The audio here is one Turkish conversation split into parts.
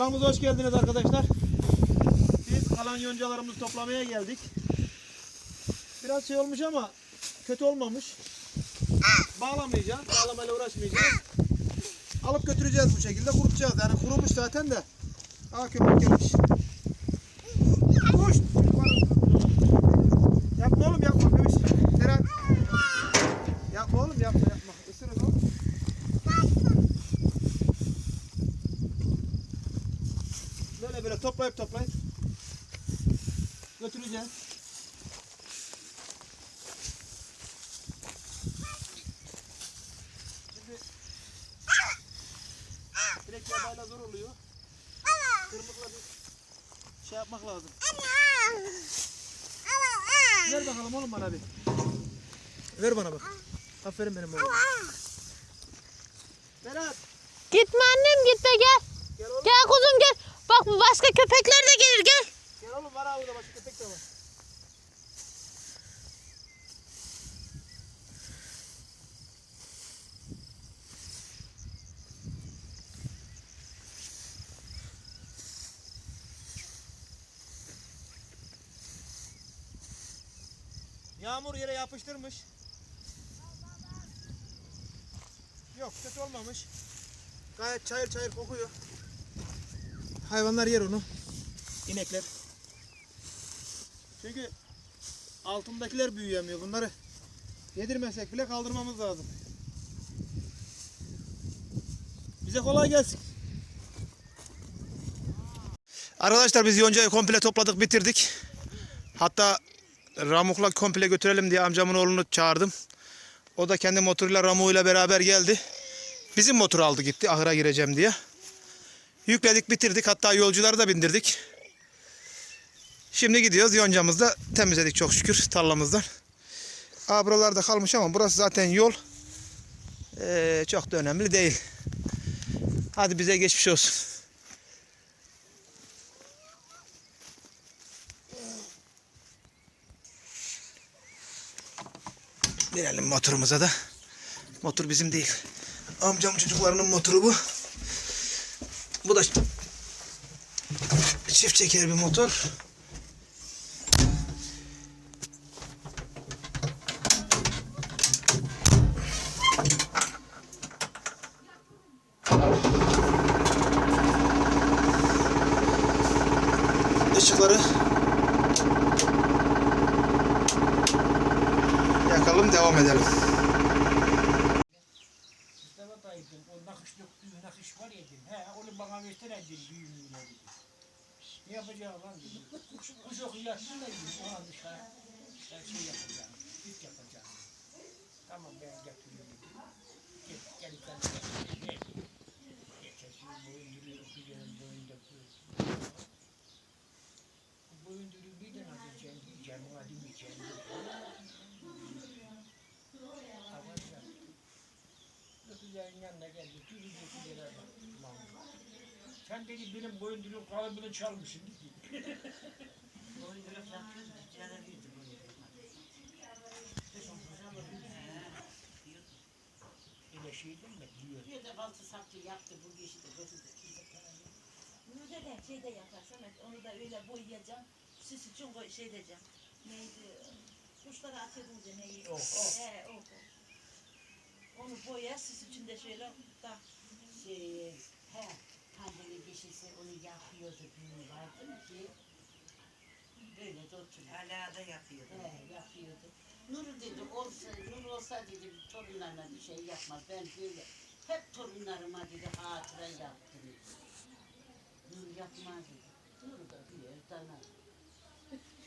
Kanalımıza hoş geldiniz arkadaşlar. Biz kalan yoncalarımızı toplamaya geldik. Biraz şey olmuş ama kötü olmamış. Bağlamayacağız, bağlamayla uğraşmayacağız. Alıp götüreceğiz bu şekilde kurutacağız. Yani kurumuş zaten de. Aa köpek gelmiş. Yapmak lazım. Ver bakalım oğlum bana bir. Ver bana bak. Aferin benim oğlum. Berat Gitme annem gitme gel. gel oğlum. Gel kuzum gel. Bak bu başka köpekler de gelir gel. Gel oğlum var abi burada başka köpek de var. Yağmur yere yapıştırmış. Yok kötü olmamış. Gayet çayır çayır kokuyor. Hayvanlar yer onu. İnekler. Çünkü altındakiler büyüyemiyor. Bunları yedirmesek bile kaldırmamız lazım. Bize kolay gelsin. Arkadaşlar biz yoncayı komple topladık bitirdik. Hatta Ramuk'la komple götürelim diye amcamın oğlunu çağırdım. O da kendi motoruyla Ramuk'uyla beraber geldi. Bizim motoru aldı gitti ahıra gireceğim diye. Yükledik bitirdik hatta yolcuları da bindirdik. Şimdi gidiyoruz yoncamızı da temizledik çok şükür tarlamızdan. Aa, buralarda kalmış ama burası zaten yol. Ee, çok da önemli değil. Hadi bize geçmiş olsun. Binelim motorumuza da. Motor bizim değil. Amcam çocuklarının motoru bu. Bu da çift çeker bir motor. Tayyip'in o nakışlık düğün nakış var ya dedim. He onu bana versene dedim büyüğünü dedim. Ne yapacağım lan dedim. Kuş, kuş okuyarsın da dedim. O an dışarı her şey yapacağım. Git yapacağım. Tamam ben getiriyorum dedim. Gel gel gel. gel. Ne? Geçersin boyunduru okuyacağım boyundaki. Boyunduru bir de nasıl. Hadi mi diyeceğim. Ama Öpülerin yanına geldi. Tüzü öpülere bak. Lan. Sen dedi benim boyundurun kalıbını çalmışsın dedi. Öyle şey değil mi? Diyor. Bir de baltı sapçı yaptı bu de götürdü. Kimse para yok. Müze de şey de yaparsam onu da öyle boyayacağım. Süs için koy, şey diyeceğim. Neydi? Kuşlara atıyordunuz ya neyi? Oh, oh. He, o, o. Onu boya, süs için de şöyle da. Şey, he, pandemi kişisi onu yapıyordu büyüğü vardı ki böyle de oturuyor. Hala da yapıyordu. He, yapıyordu. Nuru dedi olsa, Nur olsa dedi torunlarına bir şey yapmaz. Ben böyle hep torunlarıma dedi hatıra yaptım. Nur yapmaz dedi. Nur da bir dana.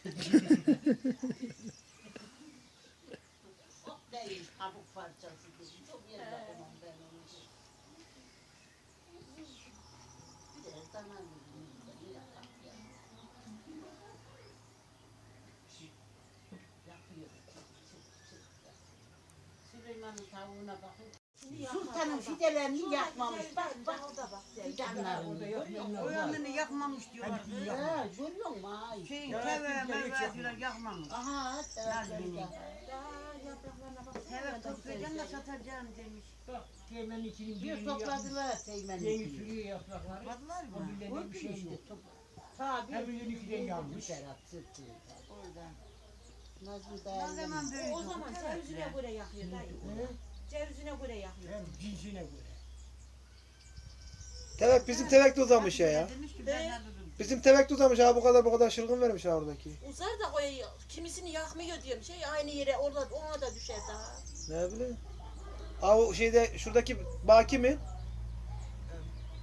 o değil pamuk parçası dedi. Çok yer yapamam ben onu. dedi. Bir de dana dedi. Nur da ne yapar ya. Yapıyor. Süleyman'ın tavuğuna bakın. Sultanın fidelerini yakmamış. Bak bak o da bak. fidanlarını görüyor musun? O yanını yakmamış diyorlar. He, görüyor musun? Şey, de hiç meyve yakmamış. Aha, Nerede? Evet. Toplayacaksın da satacaksın demiş. Bak Teğmenin içinin Bir topladılar Teğmen'in Yeni sürüyor yaprakları. Topladılar mı? O birileri Gördün bir şey işte? yok. Tabii. Hem birinin ikiden yanmış. Serap sırtında. Oradan. Nazlı Ne zaman böyle O zaman cevizine göre yakıyor dayı. Cevizine göre yakıyor. Hem cinsine göre. Tevek bizim tevek de uzamış ya ya. Demiş ki ben alırım. Bizim tevek de uzamış ha bu kadar bu kadar şırgın vermiş ha oradaki. Uzar da koyuyor. Kimisini yakmıyor diyorum. Şey aynı yere orada ona da düşer daha. Ne bileyim. Ha o şeyde şuradaki baki mi?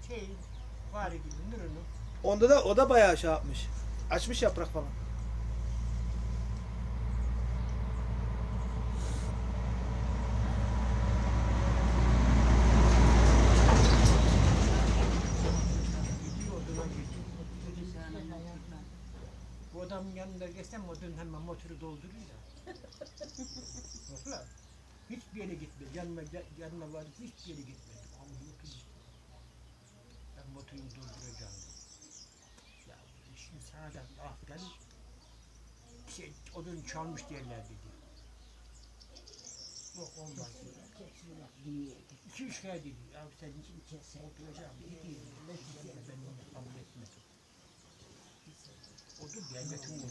Şey, fare gibi nürünü. Onda da o da bayağı şey yapmış. Açmış yaprak falan. Adamın yanında geçsem o dün hemen motoru dolduruyor ya. Bakla. Hiçbir yere gitmedi. Yanına, yanına varıp hiçbir yere gitmedi. Allah'ım kız. Ben motoru dolduracağım. Ya şimdi sağdan ah gel. Şey, odun çalmış derler dedi. Yok olmaz dedi. İki üç kere dedi. Ya sen oturacağım dedi. Ben onu kabul etmedim. Odunu.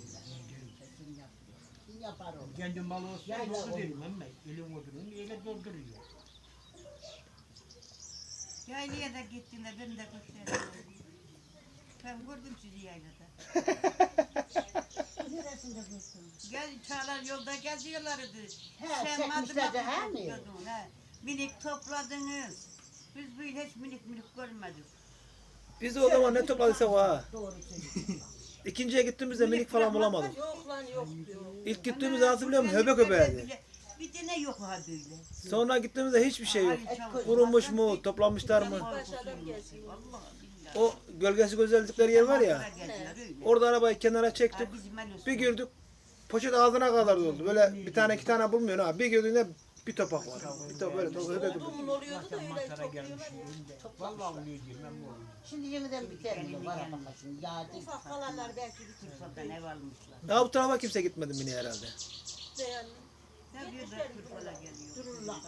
Kim yapar onu? Kendi malı olsa Ya, ya, yoksa o- derim ama elin odununu öyle dolduruyor. Yaylaya da gittiğinde ben de gösterdim. Ben gördüm sizi yaylada. Neresinde gördün? Gel Çağlar yolda geziyorlardı. He, çekmişler de, he mi? topladın, he. Minik topladınız. Biz böyle hiç minik minik görmedik. Biz de o zaman ne topladıysak o ha. Doğru söylüyorsun. İkinciye gittiğimizde minik falan bulamadık. Yok lan yok diyor. İlk gittiğimizde hatırlıyor musun? Höbek höbeğiydi. Bir tane yok ha böyle. Sonra gittiğimizde hiçbir şey yok. Kurumuş mu, toplamışlar mı? Baş adam gelsin. Vallahi billahi. O gölgesi gözeldikleri yer var ya. Orada arabayı kenara çektik. Bir girdik. Poşet ağzına kadar doldu. Böyle bir tane iki tane bulmuyorsun ha. Bir girdiğinde bir topak var. Bir top böyle top höbek höbek. Olduğumun oluyordu da öyle topluyorlar ya. Vallahi oluyor diyorum ben bu oluyor. Şimdi yeniden biter mi? Var bakalım. Yağdı. Ufak kalanlar belki bitir. Turfadan ev almışlar. Ya bu tarafa kimse gitmedi mini herhalde. Beğendim. Ne bir de turfala geliyor. Dururlar.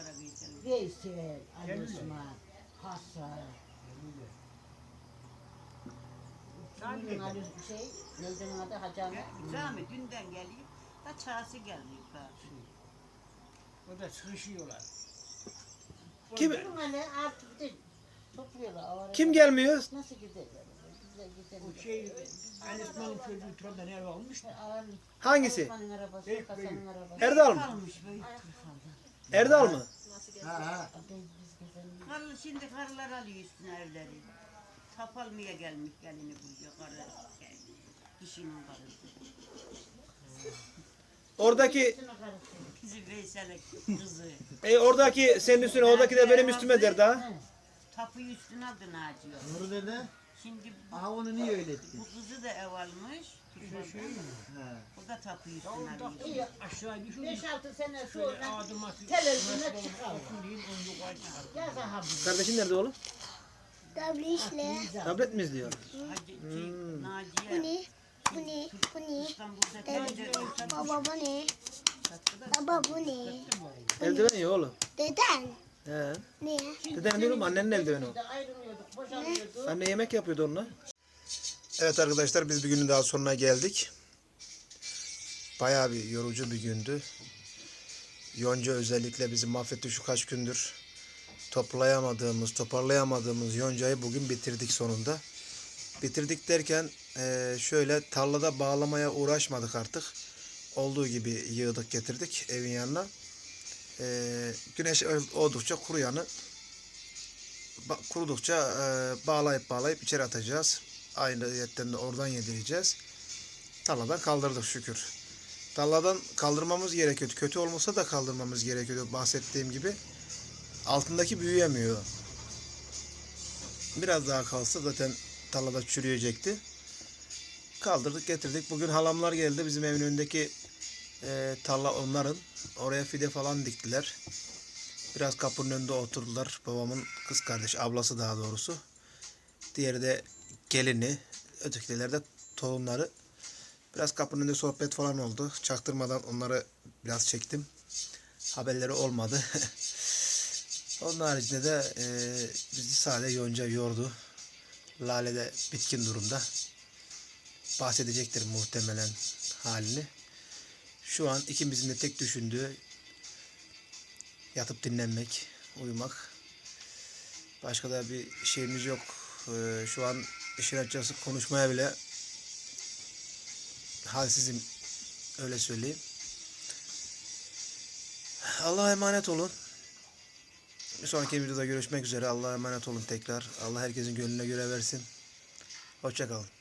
Veysel, Ali. Osman, Hasan. Sen Kimin Ali şey? Neydi onun adı? Hacı Ahmet. Zahmet dünden geliyor. Da çağısı geliyor karşı. O da sıkışıyorlar. Kim Durun hele artık de topluyorlar. avara- kim gelmiyor? Nasıl giderler. O şey Ali Osman'ın çocuğu Trabzon'dan ev almış da. Ağır- Hangisi? Osman'ın arabası, Büyük, Hasan'ın büyük. arabası. Erdal mı? Kalmış. Erdal mı? Biz gezelim. Karlı şimdi karılar alıyor üstüne evleri. Tap almaya gelmiş gelini buluyor karı. Dişinin karısı. Oradaki Şuna karıştırın. Bizi Veysel'e kızı. e, oradaki senin üstüne, oradaki de benim üstüme der daha. Tapuyu üstüne aldı Naciye. Nuru dede, Şimdi bu, aha onu niye öyle ettin? bu kızı da ev almış. Turfalda. He. O da tapuyu Ya üstüne alıyor. İyi. aşağı düşün. 5-6 sene Şöyle sonra televizyona çıkar. Olsun diye onu yukarı çıkar. Yaz aha bu. Kardeşin nerede oğlum? Tabletle. Tablet mi izliyor? Hacı, şey, Hmm. Naciye. Bu ne? Bu ne? Bu ne? İstanbul'da Baba bu ne? Baba bu ne? Eldiven yok oğlum. Deden. He. Ne? Deden diyorum annenin eldiveni o. Ayrılıyorduk, boşanıyorduk. Anne yemek yapıyordu onunla. Evet arkadaşlar biz bir günün daha sonuna geldik. Bayağı bir yorucu bir gündü. Yonca özellikle bizi mahvetti şu kaç gündür. Toplayamadığımız, toparlayamadığımız yoncayı bugün bitirdik sonunda. Bitirdik derken eee, şöyle tarlada bağlamaya uğraşmadık artık. Olduğu gibi yığdık getirdik evin yanına. Eee, güneş oldukça kuruyanı kurudukça e, bağlayıp bağlayıp içeri atacağız. Aynı yetten de oradan yedireceğiz. Tarladan kaldırdık şükür. Tarladan kaldırmamız gerekiyordu. Kötü olmasa da kaldırmamız gerekiyordu bahsettiğim gibi. Altındaki büyüyemiyor. Biraz daha kalsa zaten tarlada çürüyecekti. Kaldırdık getirdik. Bugün halamlar geldi. Bizim evin önündeki e, tarla onların. Oraya fide falan diktiler. Biraz kapının önünde oturdular. Babamın kız kardeşi, ablası daha doğrusu. Diğeri de gelini. Ötekiler de torunları. Biraz kapının önünde sohbet falan oldu. Çaktırmadan onları biraz çektim. Haberleri olmadı. Onun haricinde de e, bizi sadece yonca yordu. Lale de bitkin durumda. Bahsedecektir muhtemelen halini. Şu an ikimizin de tek düşündüğü yatıp dinlenmek, uyumak. Başka da bir şeyimiz yok. Ee, şu an işin açıkçası konuşmaya bile halsizim. Öyle söyleyeyim. Allah'a emanet olun. Bir sonraki videoda görüşmek üzere. Allah'a emanet olun tekrar. Allah herkesin gönlüne göre versin. Hoşçakalın.